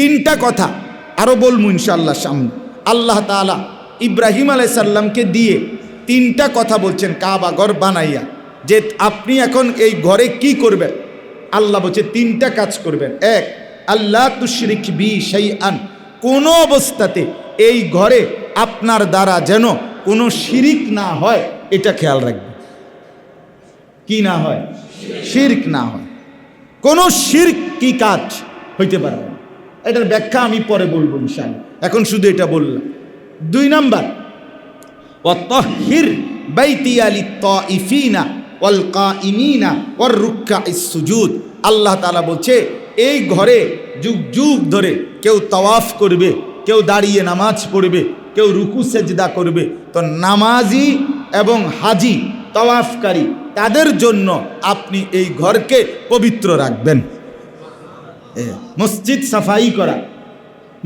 তিনটা কথা আরও বলব ইনশাআল্লাহ সামনে। আল্লাহ তাআলা ইব্রাহিম আলাইসাল্লামকে দিয়ে তিনটা কথা বলছেন, কাবা ঘর বানাইয়া। যে আপনি এখন এই ঘরে কি করবেন? আল্লাহ বলছে, তিনটা কাজ করবেন। এক আল্লাহ তুশরিক বি সেই আন কোনো অবস্থাতে এই ঘরে আপনার দ্বারা যেন কোনো শিরিক না হয়, এটা খেয়াল রাখবে কি না হয়? শির্ক না হয়। কোনো শির্ক কি কাজ হইতে পারবে না। এটার ব্যাখ্যা আমি পরে বলব ইনশাল এখন শুধু এটা বললাম। দুই নাম্বার, ওয়াত্তাহির বাইতি আলি তাইফিনা ওয়াল কাইমিনা ওয়ার রুক্কা সুজুদ। আল্লাহ তাআলা বলছে, এই ঘরে যুগ যুগ ধরে কেউ তাওয়াফ করবে, কেউ দাঁড়িয়ে নামাজ পড়বে, কেউ রুকু সেজদা করবে। তো নামাজি এবং হাজি তাওয়াফকারী, তাদের জন্য আপনি এই ঘরকে পবিত্র রাখবেন। মসজিদ সাফাই করা।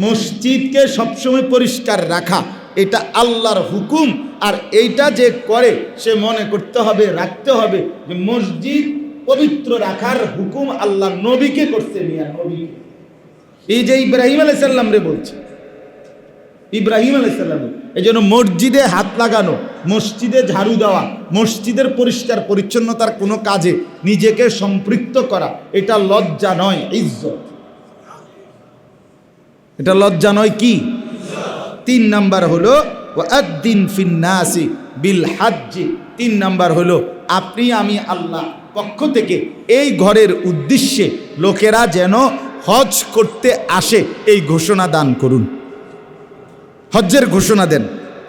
মসজিদকে সবসময় পরিষ্কার রাখা, এটা আল্লাহর হুকুম, আর এইটা যে করে, সে মনে করতে হবে, রাখতে হবে যে মসজিদ পবিত্র রাখার হুকুম আল্লাহ নবীকে করছে, মিয়া নবীকে এই যে ইব্রাহিম আলাইসাল্লাম রে বলছে। ইব্রাহিম আলাইসাল্লাম এই জন্য মসজিদে হাত লাগানো মসজিদে ঝাড়ু দেওয়া, মসজিদের পরিষ্কার পরিচ্ছন্নতার কোনো কাজে নিজেকে সম্পৃক্ত করা, এটা লজ্জা নয়, ইজ্জত। এটা লজ্জা নয় কি? তিন নাম্বার হলো ওয়াদ্দিন ফিন্নাসি বিল হাজ্জি। তিন নাম্বার হলো, আপনি, আমি, আল্লাহ পক্ষ থেকে এই ঘরের উদ্দেশ্যে লোকেরা যেন হজ করতে আসে, এই ঘোষণা দান করুন। হজ্জের ঘোষণা দেন।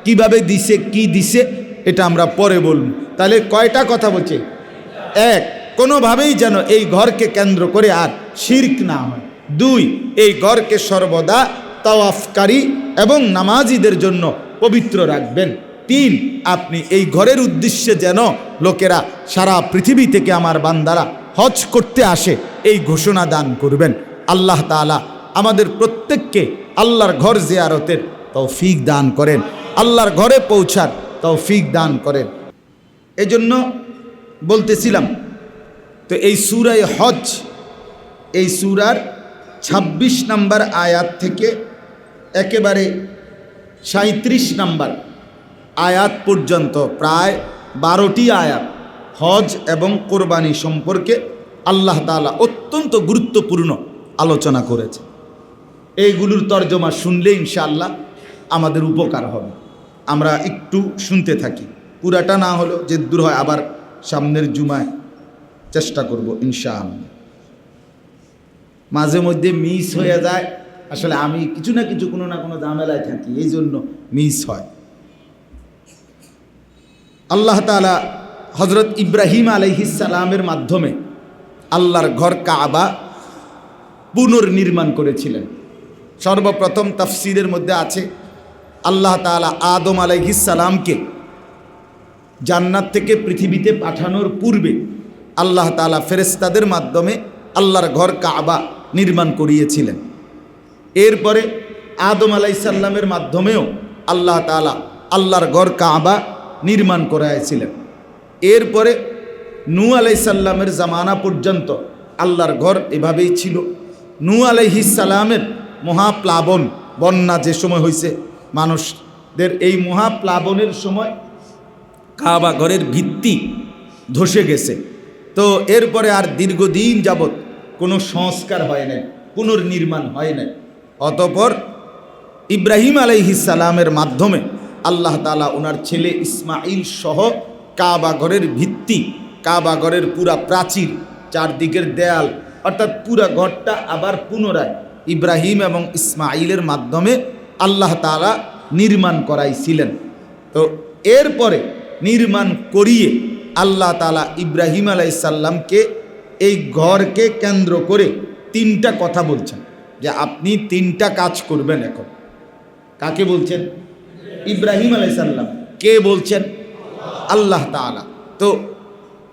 কীভাবে দিছে, কি দিছে, এটা আমরা পরে বলব। তাহলে কয়টা কথা বলছে? এক, কোনোভাবেই যেন এই ঘরকে কেন্দ্র করে আর শির্ক না হয়। দুই, এই ঘরকে সর্বদা তাওয়াফকারী এবং নামাজিদের জন্য পবিত্র রাখবেন। তিন, আপনি এই ঘরের উদ্দেশ্যে যেন লোকেরা সারা পৃথিবী থেকে আমার বান্দারা হজ করতে আসে, এই ঘোষণা দান করবেন। আল্লাহ তাআলা আমাদের প্রত্যেককে আল্লাহর ঘর জিয়ারতের তৌফিক দান করেন। আল্লাহর ঘরে পৌঁছার তৌফিক দান করেন। এজন্য বলতেছিলাম, তো এই সুরায় হজ এই সুরার ২৬ নাম্বার আয়াত থেকে একেবারে সাঁত্রিশ নাম্বার আয়াত পর্যন্ত প্রায় বারোটি আয়াত হজ এবং কোরবানি সম্পর্কে আল্লাহ তাআলা অত্যন্ত গুরুত্বপূর্ণ আলোচনা করেছে এইগুলোর তর্জমা শুনলে ইনশাআল্লাহ আমাদের উপকার হবে। আমরা একটু শুনতে থাকি। পুরাটা না হলো যে দূর হয়, আবার সামনের জুমায় চেষ্টা করব ইনশাআল্লাহ। মাঝে মধ্যে মিস হয়ে যায়। আসলে আমি কিছু না কিছু কোনো না কোনো ঝামেলায় থাকি, এই জন্য মিস হয়। আল্লাহ তালা হজরত ইব্রাহিম আলহিসালামের মাধ্যমে আল্লাহর ঘর কাবা পুনর্নির্মাণ করেছিলেন। সর্বপ্রথম তাফসিরের মধ্যে আছে আল্লাহ তালা আদম আলাইহিসালামকে জান্নাত থেকে পৃথিবীতে পাঠানোর পূর্বে আল্লাহ তালা ফেরেস্তাদের মাধ্যমে আল্লাহর ঘর কাবা নির্মাণ করিয়েছিলেন। এরপরে আদম আলাইসাল্লামের মাধ্যমেও আল্লাহ তালা আল্লাহর ঘর কাবা নির্মাণ করাইছিলেন। এরপরে নু আলাইসাল্লামের জামানা পর্যন্ত আল্লাহর ঘর এভাবেই ছিল। নু আলাইহিসাল্লামের মহাপ্লাবন, বন্যা যে সময় হয়েছে মানুষদের এই মহাপ্লাবনের সময় কাবা ঘরের ভিত্তি ধসে গেছে। তো এরপরে আর দীর্ঘদিন যাবৎ কোনো সংস্কার হয় নাই, পুনর্নির্মাণ হয় নাই। অতপর ইব্রাহিম আলাইহিসালামের মাধ্যমে আল্লাহ তালা ওনার ছেলে ইসমাইল সহ কাবা ঘরের ভিত্তি, কাবা ঘরের পুরা প্রাচীর, চারদিকের দেয়াল, অর্থাৎ পুরা ঘরটা আবার পুনরায় ইব্রাহিম এবং ইসমাইলের মাধ্যমে আল্লাহ তালা নির্মাণ করাইছিলেন। তো এরপরে নির্মাণ করিয়ে আল্লাহ তালা ইব্রাহিম আলাইসাল্লামকে এই ঘরকে কেন্দ্র করে তিনটা কথা বলছেন। যে আপনি তিনটা কাজ করবেন এখন। কাকে বলছেন? ইব্রাহিম আলাইসাল্লাম কে বলছেন? আল্লাহ তালা তো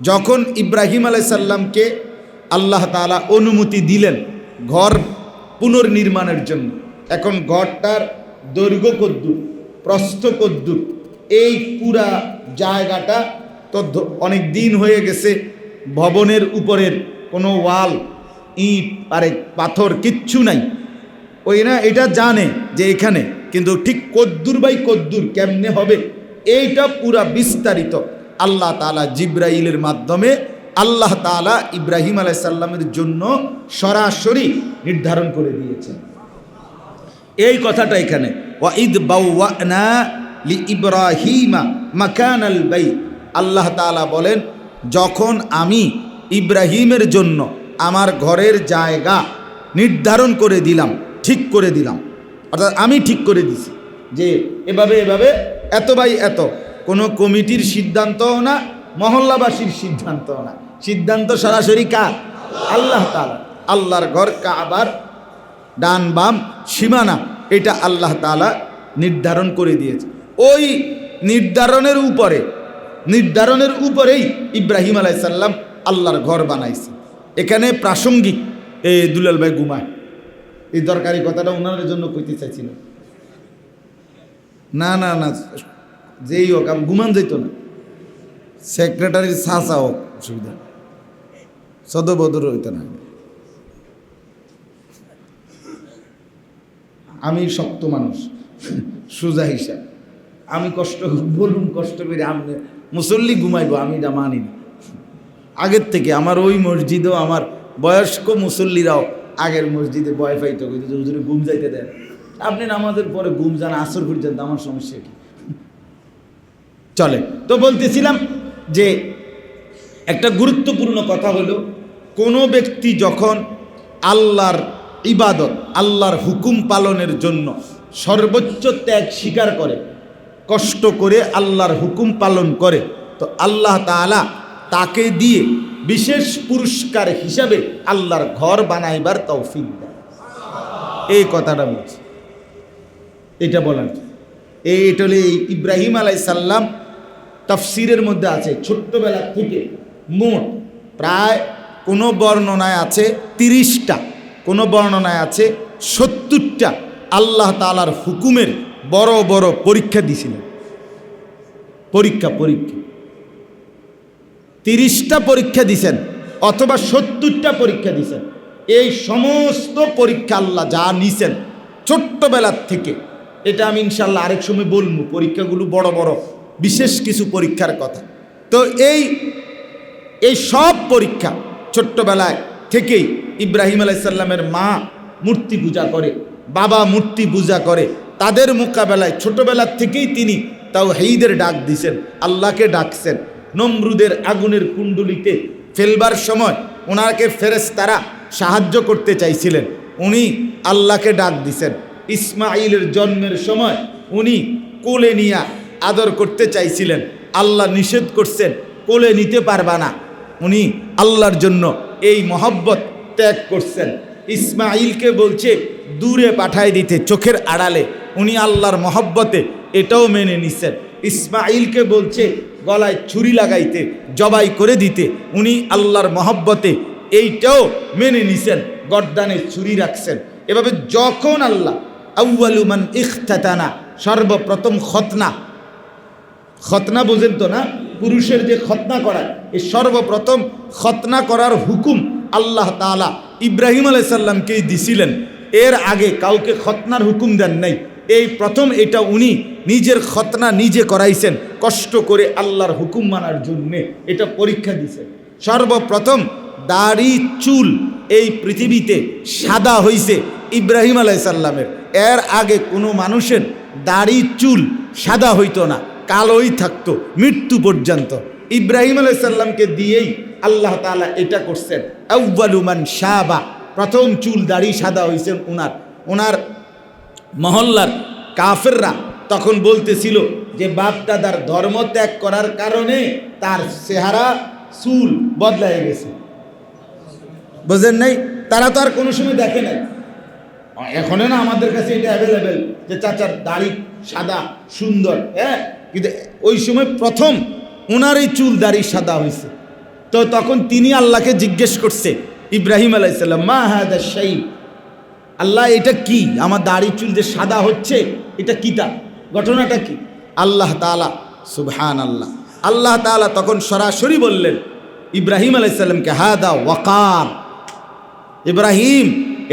যখন ইব্রাহিম আলাইসাল্লামকে আল্লাহ তালা অনুমতি দিলেন ঘর পুনর্নির্মাণের জন্য এখন ঘরটার দৈর্ঘ্য কদ্দুর, প্রস্থ কদ্দুর, এই পুরা জায়গাটা তো অনেক দিন হয়ে গেছে ভবনের উপরের কোনো ওয়াল, ইট, আরে পাথর কিচ্ছু নাই। ওই না এটা জানে যে এখানে, কিন্তু ঠিক কদ্দুর বাই কদ্দুর কেমনে হবে, এইটা পুরা বিস্তারিত আল্লাহ তালা জিব্রাইলের মাধ্যমে আল্লাহ তালা ইব্রাহিম আলাইসাল্লামের জন্য সরাসরি নির্ধারণ করে দিয়েছেন। এই কথাটা এখানে। ওয়াইদ বাউওয়ানা লি ইব্রাহিমা মাকান আল বাই। আল্লাহ তাআলা বলেন, যখন আমি ইব্রাহিমের জন্য আমার ঘরের জায়গা নির্ধারণ করে দিলাম, ঠিক করে দিলাম, অর্থাৎ আমি ঠিক করে দিছি, যে এভাবে এভাবে, এত বাই এত, কোনো কমিটির সিদ্ধান্তও না, মহল্লাবাসীর সিদ্ধান্তও না। সিদ্ধান্ত সরাসরি কার? আল্লাহ তাআলা। আল্লাহর ঘর কাবার ডান বাম সীমানা, এটা আল্লাহ তাআলা নির্ধারণ করে দিয়েছে। ওই নির্ধারণের উপরে, নির্ধারণের উপরেই ইব্রাহিম আলাইসাল্লাম আল্লাহর ঘর বানাইছে। এখানে প্রাসঙ্গিক, এই দুলাল ভাই ঘুমায়। এই দরকারি কথাটা ওনার জন্য কইতে চাইছিল। না না না, যেই হোক, আমি ঘুমান যেত না। সেক্রেটারির সাসা হোক অসুবিধা সদবদর হইতো না। আমি শক্ত মানুষ, সোজা হিসাব। আমি কষ্ট, বলুন কষ্ট করে আমি মুসল্লি ঘুমাইবো, আমি এটা মানি না। আগের থেকে আমার ওই মসজিদও আমার বয়স্ক মুসল্লিরাও আগের মসজিদে বয় পাইতো কিন্তু হুজুরে ঘুম যাইতে দেন। আপনি নামাজের পরে ঘুম যান, আসর পর্যন্ত, আমার সমস্যা কি? চলে, তো বলতেছিলাম যে একটা গুরুত্বপূর্ণ কথা হলো, কোনো ব্যক্তি যখন আল্লাহর ইবাদত, আল্লাহর হুকুম পালনের জন্য সর্বোচ্চ ত্যাগ স্বীকার করে, কষ্ট করে আল্লাহর হুকুম পালন করে। তো আল্লাহ তাআলা তাকে দিয়ে বিশেষ পুরস্কার হিসাবে আল্লাহর ঘর বানাইবার তৌফিক দেয় এই কথাটা বলছি। এটা বলার এই এটা হলে এই ইব্রাহিম আলাই সাল্লাম তফসিরের মধ্যে আছে, ছোট্টবেলা থেকে মোট প্রায় কোনো বর্ণনায় আছে তিরিশটা কোনো বর্ণনায় আছে, সত্তরটা আল্লাহ তালার হুকুমের বড় বড় পরীক্ষা দিছিলেন পরীক্ষা পরীক্ষা। তিরিশটা পরীক্ষা দিছেন অথবা সত্তরটা পরীক্ষা দিছেন এই সমস্ত পরীক্ষা আল্লাহ যা নিছেন ছোট্টবেলার থেকে, এটা আমি ইনশাল্লাহ আরেক সময় বলব, পরীক্ষাগুলো বড় বড়, বিশেষ কিছু পরীক্ষার কথা। তো এই এই সব পরীক্ষা ছোট্টবেলায় থেকেই ইব্রাহিম আলাইসাল্লামের মা মূর্তি পূজা করে, বাবা মূর্তি পূজা করে। তাদের মোকাবেলায় ছোটবেলার থেকেই তিনি তাও হেইদের ডাক দিছেন, আল্লাহকে ডাকছেন। নমরুদের আগুনের কুণ্ডুলিতে ফেলবার সময় ওনাকে ফেরেস তারা সাহায্য করতে চাইছিলেন। উনি আল্লাহকে ডাক দিছেন। ইসমাইলের জন্মের সময় উনি কোলে নিয়া আদর করতে চাইছিলেন। আল্লাহ নিষেধ করছেন, কোলে নিতে পারবা না। উনি আল্লাহর জন্য এই মহব্বত ত্যাগ করছেন। ইসমাইলকে বলছে, দূরে পাঠায় দিতে, চোখের আড়ালে। উনি আল্লাহর মহব্বতে এটাও মেনে নিছেন। ইসমাইলকে বলছে, গলায় ছুরি লাগাইতে, জবাই করে দিতে। উনি আল্লাহর মহব্বতে এইটাও মেনে নিছেন, গর্দানে ছুরি রাখছেন। এভাবে যখন আল্লাহ আউ্বালুমান ইখতানা সর্বপ্রথম খতনা। খতনা বোঝেন তো না? পুরুষের যে খতনা করা, এই সর্বপ্রথম খতনা করার হুকুম আল্লাহ তালা ইব্রাহিম আলাইসাল্লামকেই দিছিলেন। এর আগে কাউকে খতনার হুকুম দেন নাই। এই প্রথম এটা উনি নিজের খতনা নিজে করাইছেন, কষ্ট করে আল্লাহর হুকুম মানার জন্যে এটা পরীক্ষা দিছেন। সর্বপ্রথম দাড়ি, চুল এই পৃথিবীতে সাদা হইছে ইব্রাহিম আলাইসাল্লামের এর আগে কোনো মানুষের দাড়ি, চুল সাদা হইতো না, কালোই থাকতো, মৃত্যু পর্যন্ত। ইব্রাহিম আলাইসাল্লামকে দিয়েই আল্লাহ তালা এটা করছেন। আউ্বালুমান শাহবা প্রথম চুল দাড়ি সাদা হয়েছেন ওনার ওনার মহল্লার কাফেররা তখন বলতেছিল যে বাপ দাদার ধর্ম ত্যাগ করার কারণে তার চেহারা চুল বদলাই গেছে। বোঝেন নাই? তারা তো আর কোনো সময় দেখে নাই। এখনও না আমাদের কাছে এটা অ্যাভেলেবেল যে, চাচার দাড়ি সাদা, সুন্দর হ্যাঁ? কিন্তু ওই সময় প্রথম ওনার এই চুল দাড়ি সাদা হয়েছে তো তখন তিনি আল্লাহকে জিজ্ঞেস করছে, ইব্রাহিম আলাইসাল্লাম মা হ্যাঁ শাহী আল্লাহ, এটা কি? আমার দাড়ি চুল যে সাদা হচ্ছে, এটা কি তা? ঘটনাটা কি? আল্লাহ তালা সুবহান আল্লাহ আল্লাহ তালা তখন সরাসরি বললেন, ইব্রাহিম আলাইসাল্লামকে হাদা ওয়াকার। ইব্রাহিম,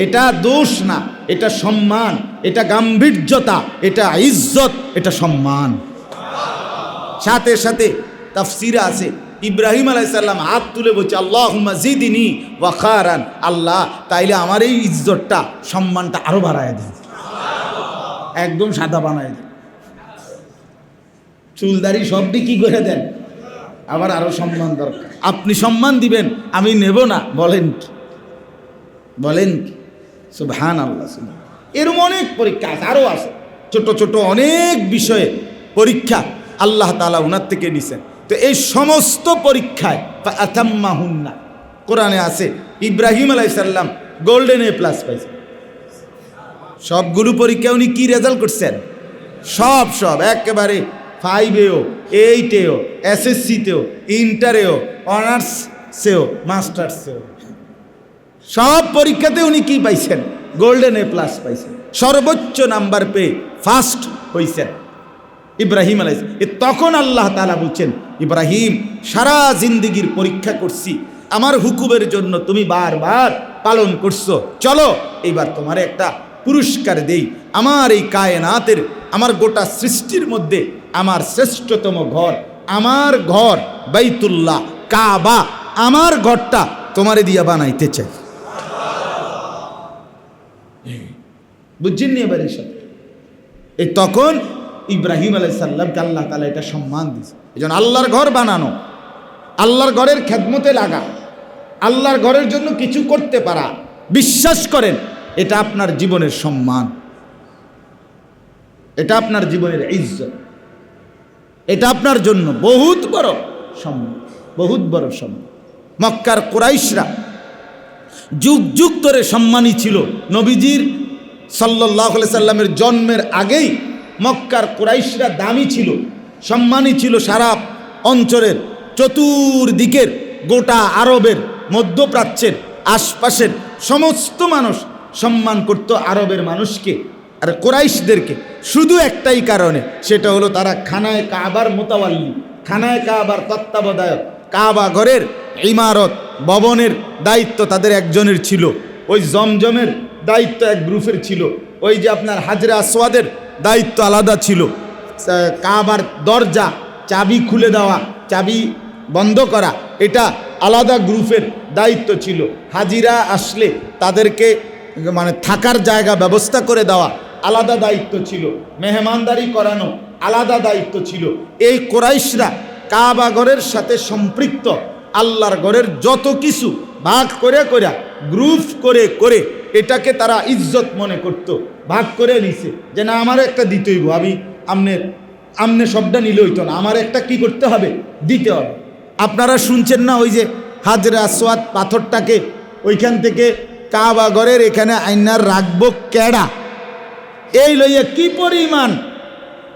এটা দোষ না, এটা সম্মান, এটা গাম্ভীর্যতা, এটা ইজ্জত, এটা সম্মান। সাথে সাথে তাফসিরা আছে ইব্রাহিম আলাইসাল্লাম হাত তুলে বলছে আল্লাহ জিদিনী ওয়াখারান আল্লাহ, তাইলে আমার এই ইজ্জতটা, সম্মানটা আরও বাড়ায় দেন। একদম সাদা বানায় দেন। চুলদারি সব কি করে দেন? আবার আরও সম্মান দরকার। আপনি সম্মান দিবেন, আমি নেব না। বলেন কি? বলেন কি? সুবহান আল্লাহ। এরম অনেক পরীক্ষা আছে আরও আছে। ছোট ছোট অনেক বিষয়ে পরীক্ষা আল্লাহ তালা ওনার থেকে নিছেন। তো এই সমস্ত পরীক্ষায় আথাম্মাহুন্না কোরআনে আছে, ইব্রাহিম আলাইসাল্লাম গোল্ডেন এ প্লাস পাইছেন সবগুলো পরীক্ষা উনি কী রেজাল্ট করছেন? সব সব, একেবারে ফাইভেও এইটেও এসএসসিতেও ইন্টারেও অনার্সেও মাস্টার্সেও সব পরীক্ষাতে উনি কি পাইছেন? গোল্ডেন এ প্লাস পাইছেন। সর্বোচ্চ নাম্বার পেয়ে ফার্স্ট হইছেন। ইব্রাহিম আলাই তখন আল্লাহ তালা বলছেন, ইব্রাহিম, সারা জিন্দিগির পরীক্ষা করছি। আমার হুকুমের জন্য তুমি বারবার পালন করছ। চলো, এইবার তোমার একটা পুরস্কার দেই। আমার এই কায়নাতের, আমার গোটা সৃষ্টির মধ্যে আমার শ্রেষ্ঠতম ঘর, আমার ঘর বাইতুল্লাহ, কাবা, আমার ঘরটা তোমারে দিয়া বানাইতে চাই। বুঝছেন নি এবার এই তখন ইব্রাহিম আলাই সাল্লামকে আল্লাহ তালা এটা সম্মান দিয়েছে। এই জন্য আল্লাহর ঘর বানানো, আল্লাহর ঘরের খেদমতে লাগা, আল্লাহর ঘরের জন্য কিছু করতে পারা, বিশ্বাস করেন, এটা আপনার জীবনের সম্মান। এটা আপনার জীবনের ইজ্জত। এটা আপনার জন্য বহুত বড় সম্মান, বহুত বড় সম্মান। মক্কার কোরাইশরা যুগ যুগ ধরে সম্মানী ছিল। নবীজির সাল্লাহ সাল্লামের জন্মের আগেই মক্কার কোরাইশরা দামি ছিল, সম্মানী ছিল সারা অঞ্চলের চতুর্দিকের গোটা আরবের মধ্যপ্রাচ্যের আশপাশের সমস্ত মানুষ সম্মান করত আরবের মানুষকে আর কোরাইশদেরকে। শুধু একটাই কারণে, সেটা হলো তারা খানায় কাবার মোতাবাল্লি খানায় কাবার তত্ত্বাবধায়ক, কাবা ঘরের ইমারত, ভবনের দায়িত্ব তাদের একজনের ছিল। ওই জমজমের দায়িত্ব এক গ্রুপের ছিল। ওই যে আপনার হাজরা আসওয়াদের দায়িত্ব আলাদা ছিল। কাবার দরজা, চাবি খুলে দেওয়া, চাবি বন্ধ করা, এটা আলাদা গ্রুপের দায়িত্ব ছিল। হাজিরা আসলে তাদেরকে মানে থাকার জায়গা, ব্যবস্থা করে দেওয়া আলাদা দায়িত্ব ছিল। মেহমানদারি করানো আলাদা দায়িত্ব ছিল। এই কোরাইশরা কাবা ঘরের সাথে সম্পৃক্ত। আল্লাহর ঘরের যত কিছু ভাগ করে করে, গ্রুপ করে করে এটাকে তারা ইজ্জত মনে করত। ভাগ করে নিছে। যে না আমার একটা দিতেইব আমি আমনের আমনে সবটা নিলে হইতো না। আমার একটা কি করতে হবে? দিতে হবে। আপনারা শুনছেন না ওই যে হাজরা আসওয়াদ পাথরটাকে? ওইখান থেকে কাবা ঘরের এখানে আইনার রাখব ক্যাডা এই লইয়া কি পরিমাণ?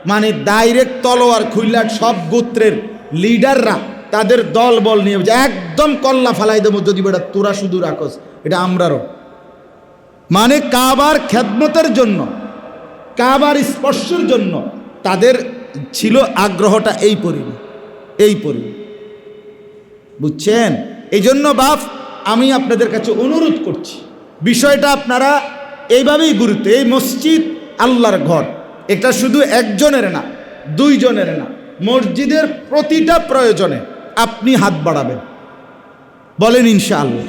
মানে ডাইরেক্ট তলোয়ার খুইলার সব গোত্রের লিডাররা তাদের দল বল নিয়ে একদম কল্লা ফালাই দেবো। যদি বেটা তোরা শুধু রাখস, এটা আমরারও। মানে কাবার খেদমতের জন্য, কাবার স্পর্শের জন্য তাদের ছিল আগ্রহটা এই পরিমাণ এই পরিমাণ। বুঝছেন? এই জন্য বাপ, আমি আপনাদের কাছে অনুরোধ করছি, বিষয়টা আপনারা এইভাবেই গুরুত্ব, এই মসজিদ আল্লাহর ঘর। এটা শুধু একজনের না, দুইজনের না, মসজিদের প্রতিটা প্রয়োজনে আপনি হাত বাড়াবেন। বলেন ইনশাআল্লাহ।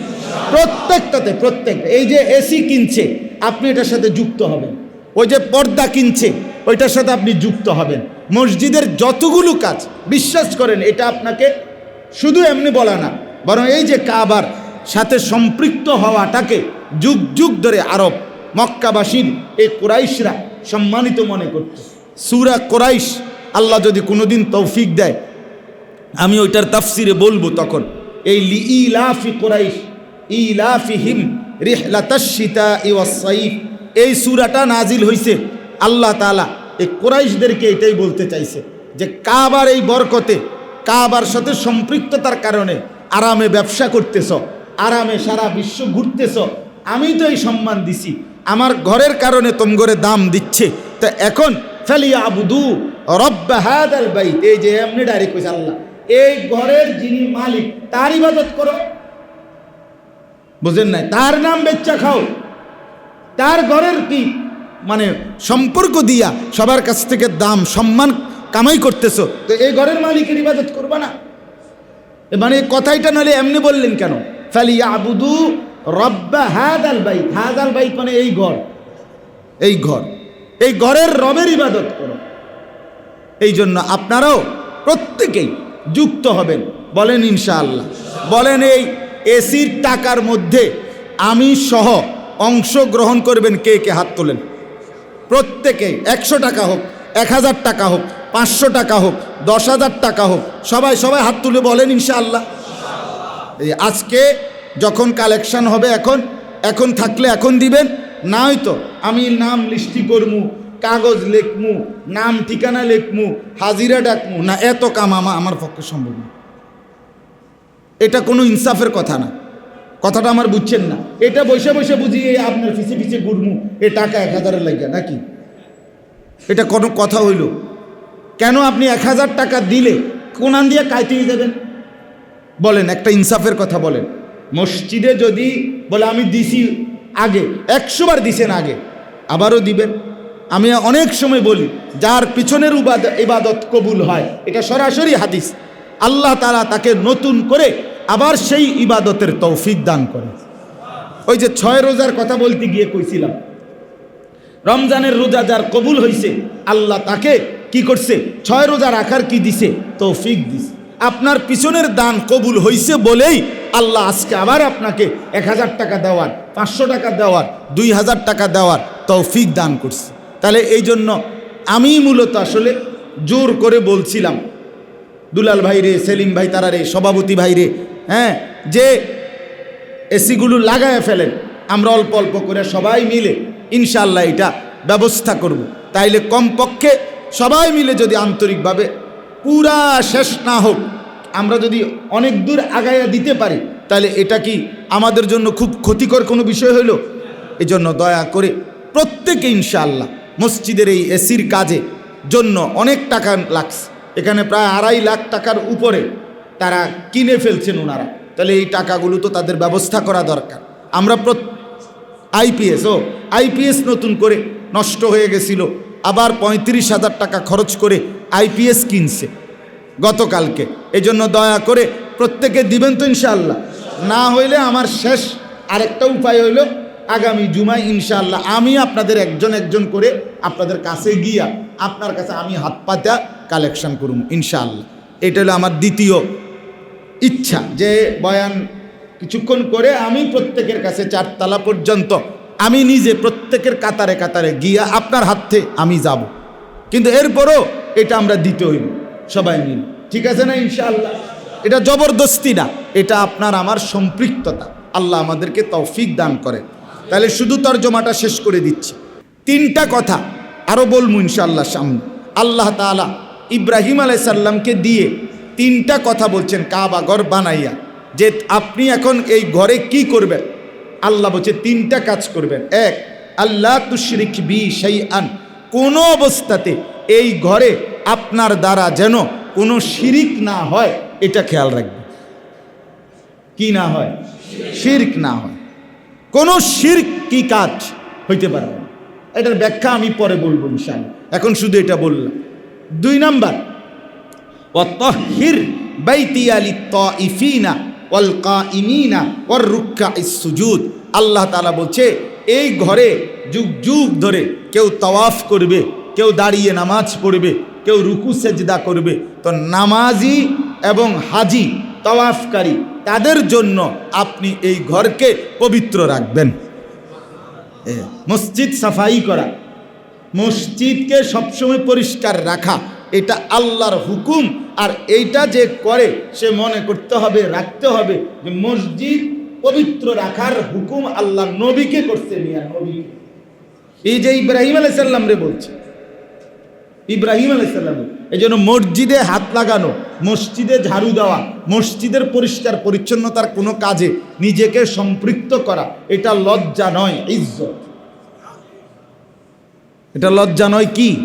প্রত্যেকটাতে, প্রত্যেকটা। এই যে এসি কিনছে, আপনি এটার সাথে যুক্ত হবেন। ওই যে পর্দা কিনছে, ওইটার সাথে আপনি যুক্ত হবেন। মসজিদের যতগুলো কাজ, বিশ্বাস করেন, এটা আপনাকে শুধু এমনি বলা না, বরং এই যে কাবার সাথে সম্পৃক্ত হওয়াটাকে যুগ যুগ ধরে আরব, মক্কাবাসীর, এই কোরাইশরা সম্মানিত মনে করত সুরা কোরাইশ, আল্লাহ যদি কোনোদিন তৌফিক দেয়, আমি ওইটার তাফসিরে বলব তখন, এই লি ইলাফি কোরাইশ ইলাফিহিম রিহলাতাশিতা ইওয়াসাইফ এই সূরাটা নাজিল হইছে আল্লাহ তাআলা। এই কোরাইশদেরকে এটাই বলতে চাইছে যে কাবার এই বরকতে, কাবার সাথে সম্পৃক্ততার কারণে আরামে ব্যবসা করতেছ, আরামে সারা বিশ্ব ঘুরতেছ। আমি তো এই সম্মান দিছি। আমার ঘরের কারণে তোমগরে দাম দিচ্ছে। তো এখন ফেলিয়া আবুদু রব্বা হাদাল বাইত। এই যে এমনি ডাইরেক্ট আল্লাহ। এই ঘরের যিনি মালিক, তার ইবাদত করো। বুঝেন নাই? তার নাম বেচ্চা খাও। তার ঘরের কি? মানে সম্পর্ক দিয়া সবার কাছ থেকে দাম, সম্মান কামাই করতেছো। তো এই ঘরের মালিকের ইবাদত করবা না? মানে কথাইটা নলে এমনি বললেন কেন? ফালি আবুদু রব্বা হাদাল বাইত। হাদাল বাইত মানে এই ঘর। এই ঘর। এই ঘরের রবের ইবাদত করো। এই জন্য আপনারাও প্রত্যেকেই যুক্ত হবেন। বলেন ইনশাআল্লাহ। বলেন এই এসির টাকার মধ্যে আমি সহ অংশগ্রহণ করবেন কে কে হাত তোলেন। প্রত্যেকে একশো টাকা হোক, এক হাজার টাকা হোক, পাঁচশো টাকা হোক, দশ হাজার টাকা হোক, সবাই সবাই হাত তুলে বলেন ইনশাআল্লাহ। এই আজকে যখন কালেকশন হবে এখন এখন থাকলে এখন দিবেন না হয়তো আমি নাম লিস্টি করমু, কাগজ লেখমু, নাম ঠিকানা লেখমু, হাজিরা ডাকমু, না এত কাম আমার পক্ষে সম্ভব না। এটা কোনো ইনসাফের কথা না। কথাটা আমার বুঝছেন না। এটা বসে বসে বুঝিয়ে আপনার পিছিয়ে পিছিয়ে ঘুরমু এ টাকা এক হাজারের লাগিয়া নাকি? এটা কোনো কথা হইল। কেন আপনি এক হাজার টাকা দিলে কোনান দিয়ে কাইতেই দেবেন? বলেন, একটা ইনসাফের কথা বলেন। মসজিদে যদি বলে, আমি দিছি আগে একশো বার দিছেন আগে, আবারও দিবেন। আমি অনেক সময় বলি, যার পিছনের ইবাদত কবুল হয়, এটা সরাসরি হাদিস। আল্লাহ তারা তাকে নতুন করে আবার সেই ইবাদতের তৌফিক দান করে। ওই যে ছয় রোজার কথা বলতে গিয়ে কইছিলাম, রমজানের রোজা যার কবুল হয়েছে আল্লাহ তাকে কি করছে? ছয় রোজা রাখার কি দিছে? তৌফিক দিছে। আপনার পিছনের দান কবুল হয়েছে বলেই আল্লাহ আজকে আবার আপনাকে এক হাজার টাকা দেওয়ার, পাঁচশো টাকা দেওয়ার, দুই হাজার টাকা দেওয়ার তৌফিক দান করছে। তাহলে এই জন্য আমি মূলত আসলে জোর করে বলছিলাম দুলাল ভাই রে, সেলিম ভাই, তারা রে, সভাপতি ভাই রে হ্যাঁ? যে এসিগুলো লাগায় ফেলেন, আমরা অল্প অল্প করে সবাই মিলে ইনশাল্লাহ এটা ব্যবস্থা করব। তাইলে কমপক্ষে সবাই মিলে যদি আন্তরিকভাবে পুরা শেষ না হোক, আমরা যদি অনেক দূর আগাইয়া দিতে পারি তাহলে এটা কি আমাদের জন্য খুব ক্ষতিকর কোনো বিষয় হইল? এই জন্য দয়া করে প্রত্যেকে ইনশাআল্লাহ মসজিদের এই এসির কাজে জন্য অনেক টাকা লাগছে। এখানে প্রায় আড়াই লাখ টাকার উপরে তারা কিনে ফেলছেন ওনারা। তাহলে এই টাকাগুলো তো তাদের ব্যবস্থা করা দরকার। আমরা আইপিএস ও আইপিএস নতুন করে নষ্ট হয়ে গেছিল। আবার পঁয়ত্রিশ হাজার টাকা খরচ করে আইপিএস কিনছে গতকালকে। এই জন্য দয়া করে প্রত্যেকে দিবেন তো ইনশাআল্লাহ। না হইলে আমার শেষ আরেকটা উপায় হইল আগামী জুমায় ইনশাআল্লাহ আমি আপনাদের একজন একজন করে আপনাদের কাছে গিয়া আপনার কাছে আমি হাত পাতা কালেকশন করুম, ইনশাআল্লাহ। এটা হলো আমার দ্বিতীয় ইচ্ছা যে বয়ান কিছুক্ষণ করে আমি প্রত্যেকের কাছে চারতলা পর্যন্ত আমি নিজে প্রত্যেকের কাতারে কাতারে গিয়া আপনার হাতে আমি যাব। কিন্তু এরপরও এটা আমরা দিতে হইব, সবাই মিলে। ঠিক আছে না, ইনশাআল্লাহ? এটা জবরদস্তি না, এটা আপনার আমার সম্পৃক্ততা। আল্লাহ আমাদেরকে তৌফিক দান করে। তাহলে শুধু তর্জমাটা শেষ করে দিচ্ছি। তিনটা কথা আরও বলব ইনশাআল্লাহ সামনে। আল্লাহ তাআলা ইব্রাহিম আলাইসাল্লামকে দিয়ে তিনটা কথা বলছেন, কাবা ঘর বানাইয়া। যে আপনি এখন এই ঘরে কি করবেন? আল্লাহ বলছে, তিনটা কাজ করবেন। এক আল্লাহ তুশরিক বি সেই আন কোনো অবস্থাতে এই ঘরে আপনার দ্বারা যেন কোনো শিরিক না হয়, এটা খেয়াল রাখবে কি না হয়? শিরিক না হয়। কোনো শির কি কাজ হইতে পারে না। এটার ব্যাখ্যা আমি পরে বলব ইনশাআল্লাহ। এখন শুধু এটা বললাম। দুই নাম্বার, ওয়াত্তাহির বাইতি আলি তাইফিনা ওয়াল কাইমিনা ওয়ার রুক্কা সুজুদ। আল্লাহ তাআলা বলছে, এই ঘরে যুগ যুগ ধরে কেউ তাওয়াফ করবে, কেউ দাঁড়িয়ে নামাজ পড়বে, কেউ রুকু, সেজদা করবে। তো নামাজি এবং হাজি তাওয়াফকারী, তাদের জন্য আপনি এই ঘরকে পবিত্র রাখবেন। মসজিদ সাফাই করা, মসজিদকে সবসময় পরিষ্কার রাখা, এটা আল্লাহর হুকুম, আর এইটা যে করে, সে মনে করতে হবে, রাখতে হবে যে মসজিদ পবিত্র রাখার হুকুম আল্লাহ নবীকে করছে, মিয়া নবী। এই যে ইব্রাহিম আলাইসাল্লাম রে বলছে, ইব্রাহিম আলাইসাল্লাম এই জন্য মসজিদে হাত লাগানো, মসজিদে ঝাড়ু দেওয়া, মসজিদের পরিষ্কার পরিচ্ছন্নতার কোনো কাজে নিজেকে সম্পৃক্ত করা, এটা লজ্জা নয়, ইজ্জত। এটা লজ্জা নয় কি?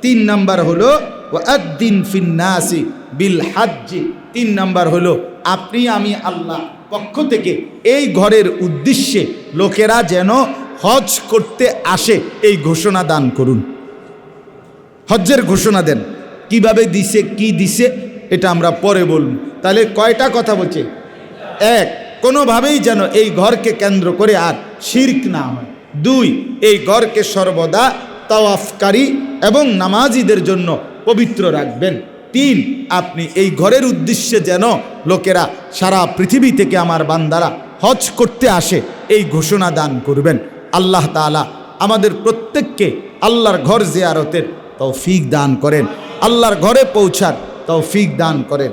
তিন নাম্বার হলো, ওয়াদ্দিন ফিন্নাসি বিল হাজ্জি। তিন নাম্বার হলো, আপনি, আমি, আল্লাহ পক্ষ থেকে এই ঘরের উদ্দেশ্যে লোকেরা যেন হজ করতে আসে, এই ঘোষণা দান করুন। হজ্জের ঘোষণা দেন। কীভাবে দিছে, কি দিছে, এটা আমরা পরে বলব। তাহলে কয়টা কথা বলছে? এক, কোনোভাবেই যেন এই ঘরকে কেন্দ্র করে আর শির্ক না হয়। দুই, এই ঘরকে সর্বদা তাওয়াফকারী এবং নামাজিদের জন্য পবিত্র রাখবেন। তিন, আপনি এই ঘরের উদ্দেশ্যে যেন লোকেরা সারা পৃথিবী থেকে আমার বান্দারা হজ করতে আসে, এই ঘোষণা দান করবেন। আল্লাহ তাআলা আমাদের প্রত্যেককে আল্লাহর ঘর জিয়ারতের তৌফিক দান করেন। আল্লাহর ঘরে পৌঁছার তৌফিক দান করেন।